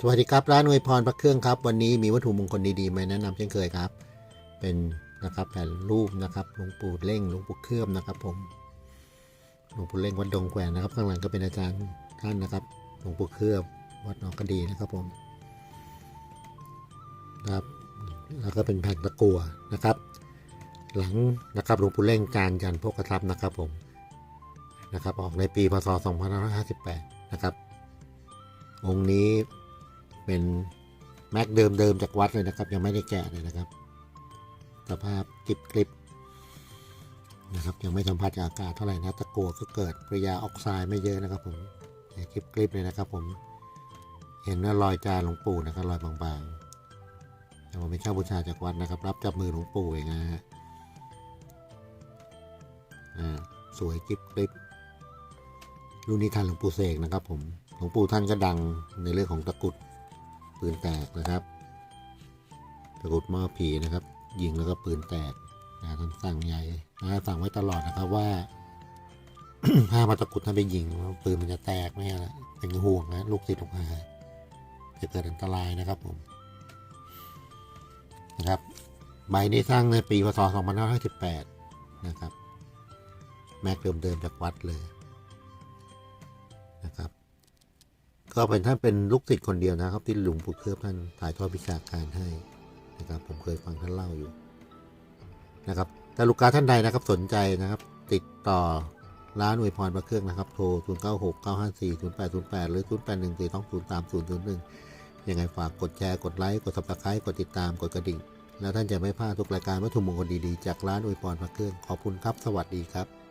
สวัสดีครับร้านอวยพรพระเครื่องครับ วันนี้มีวัตถุมงคลดีๆมาแนะนำเช่นเคยครับ เป็นนะครับแผ่นรูปนะครับหลวงปู่เล่งหลวงปู่เคลือบนะครับผมหลวงปู่เล่งวัดดงแขวนนะครับ ข้างหลังก็เป็นอาจารย์ท่านนะครับหลวงปู่เคลือบวัดหนองกระดีนะครับผมครับแล้วก็เป็นแผ่นตะกัวนะครับ หลังนะครับหลวงปู่เล่งการยันพกกระทับนะครับผมนะครับ ออกในปีพศ2558 นะครับ องค์นี้ เป็นแม็กเดิมๆจากวัดเลยนะครับ ยังไม่ได้แกะเลยนะครับ สภาพกริบกริบนะครับยังไม่สัมผัสกับอากาศเท่าไหร่นะตะกัวก็เกิดปริยาออกไซด์ไม่เยอะนะครับผมแต่กริบกริบเลยนะครับผมเห็นว่ารอยจานหลวงปู่นะครับรอยบางๆแต่ผมไม่เช่าบูชาจากวัดนะครับ รับจากมือหลวงปู่เองนะฮะสวยกริบกริบรุ่นนี้ทันหลวงปู่เสกนะครับผมหลวงปู่ท่านก็ดังในเรื่องของตะกุด ปืนแตกนะครับตะกุดหม้อผีนะครับ ยิงแล้วก็ปืนแตกนะท่านสั่งใหญ่นะสั่งไว้ตลอดนะครับว่าห้ามาตะกุดท่านไปยิงปืนมันจะแตกไม่อะเป็นห่วงนะลูกศิษย์ลูกหาจะเกิดอันตรายนะครับผมนะครับใบนี้สร้างในปีพศ2518นะครับ แม็กเดิมๆจากวัดเลยนะครับ ก็เป็นท่านเป็นลูกศิษย์คนเดียวนะครับ ที่หลวงปู่เคลือบท่านถ่ายทอดวิชาการให้นะครับ ผมเคยฟังท่านเล่าอยู่นะครับถ้าลูกค้าท่านใดนะครับสนใจนะครับ ติดต่อร้านอวยพรพระเครื่องนะครับ โทร 0 9 6 9 5 4 0 8 0 8 หรือ 0 8 1 4 2 0 3 0 0 1 ยังไงฝากกดแชร์กดไลค์กด subscribe กดติดตามกดกระดิ่ง แล้วท่านจะไม่พลาดทุกรายการวัตถุมงคลดีๆ จากร้านอวยพรพระเครื่องขอบคุณครับ สวัสดีครับ